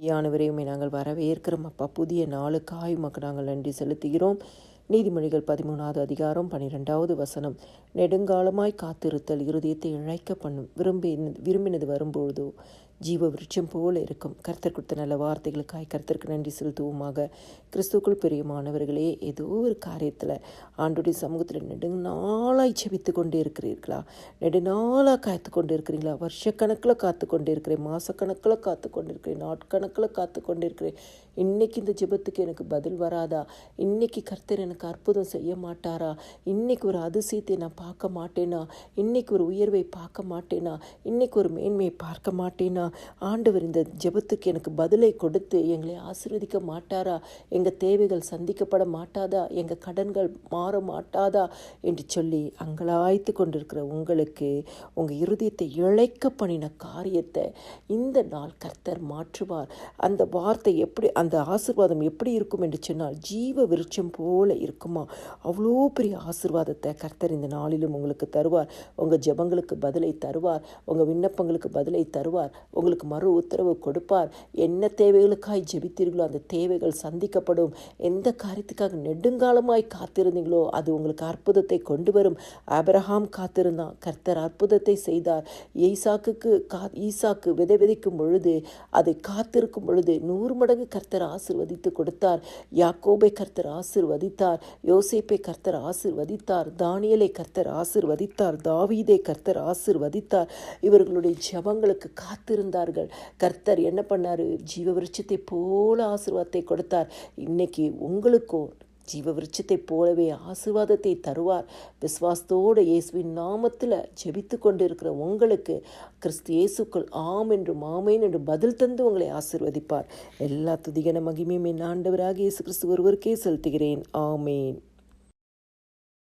யானவரையுமே நாங்கள் வரவேற்கிறோம். அப்பா புதிய நாளுக்காய் உமக்கு நாங்கள் நன்றி செலுத்துகிறோம். நீதிமொழிகள் பதிமூணாவது அதிகாரம் பன்னிரெண்டாவது வசனம். நெடுங்காலமாய் காத்திருத்தல் இருதயத்தை இழைக்க பண்ணும். விரும்பி விரும்பினது வரும்பொழுதோ ஜீவ விருட்சம் போல இருக்கும். கர்த்தர் கொடுத்த நல்ல வார்த்தைகளுக்காய் கர்த்தருக்கு நன்றி செலுத்துவோமாக. கிறிஸ்துக்குள் பிரியமானவர்களே ஏதோ ஒரு காரியத்தில் ஆண்டுடைய சமூகத்தில் நெடுநாளாய் செபித்து கொண்டே இருக்கிறீர்களா நெடுநாளாக காத்து கொண்டு இருக்கிறீங்களா வருஷக்கணக்கில் காத்து கொண்டு இருக்கிறேன் மாதக்கணக்கில் காத்து கொண்டு இருக்கிறேன் நாட்கணக்கில் காத்து கொண்டு இருக்கிறேன் இன்றைக்கி இந்த ஜெபத்துக்கு எனக்கு பதில் வராதா? இன்றைக்கி கர்த்தர் எனக்கு அற்புதம் செய்ய மாட்டாரா? இன்னைக்கு ஒரு அதிசயத்தை நான் பார்க்க மாட்டேனா? இன்னைக்கு ஒரு உயர்வை பார்க்க மாட்டேனா? இன்னைக்கு ஒரு மேன்மையை பார்க்க மாட்டேனா? ஆண்டவர் இந்த ஜெபத்துக்கு எனக்கு பதிலை கொடுத்து எங்களை ஆசீர்வதிக்க மாட்டாரா? எங்கள் தேவைகள் சந்திக்கப்பட மாட்டாதா? எங்கள் கடன்கள் மாற மாட்டாதா? என்று சொல்லி அங்கலாய்த்து கொண்டிருக்கிற உங்களுக்கு உங்கள் இருதயத்தை இழைக்க பண்ணின காரியத்தை இந்த நாள் கர்த்தர் மாற்றுவார். அந்த வார்த்தை எப்படி அந்த ஆசிர்வாதம் எப்படி இருக்கும் என்று சொன்னால் ஜீவ விருட்சம் போல இருக்குமா? அவ்வளோ பெரிய ஆசிர்வாதத்தை கர்த்தர் இந்த நாளிலும் உங்களுக்கு தருவார். உங்கள் ஜெபங்களுக்கு பதிலை தருவார். உங்கள் விண்ணப்பங்களுக்கு பதிலை தருவார். உங்களுக்கு மறு உத்தரவு கொடுப்பார். என்ன தேவைகளுக்காய் ஜெபித்தீர்களோ அந்த தேவைகள் சந்திக்கப்படும். எந்த காரியத்துக்காக நெடுங்காலமாய் காத்திருந்தீங்களோ அது உங்களுக்கு அற்புதத்தை கொண்டு வரும். அபிரஹாம் காத்திருந்தான். கர்த்தர் அற்புதத்தை செய்தார். ஈசாக்கு கா ஈசாக்கு விதை விதைக்கும் பொழுது அதை காத்திருக்கும் பொழுது நூறு மடங்கு கர்த்தர் ஆசிர்வதித்து கொடுத்தார். யாக்கோபை கர்த்தர் ஆசிர்வதித்தார். யோசேப்பை கர்த்தர் ஆசிர்வதித்தார். தானியலை கர்த்தர் ஆசிர்வதித்தார். தாவீதை கர்த்தர் ஆசிர்வதித்தார். இவர்களுடைய ஜபங்களுக்கு காத்திருந்தார்கள். கர்த்தர் என்ன பண்ணாரு? ஜீவ விருட்சத்தை போல ஆசிர்வாதத்தை கொடுத்தார். இன்னைக்கு உங்களுக்கும் ஜீவ போலவே ஆசிர்வாதத்தை தருவார். விஸ்வாசத்தோடு இயேசுவின் நாமத்தில் ஜெபித்து கொண்டிருக்கிற உங்களுக்கு கிறிஸ்து இயேசுக்கள் ஆம் என்றும் ஆமேன் என்று பதில் தந்து உங்களை ஆசிர்வதிப்பார். எல்லா துதிகன மகிமையும் என் ஆண்டவராக இயேசு கிறிஸ்து ஒருவருக்கே செலுத்துகிறேன். ஆமேன்.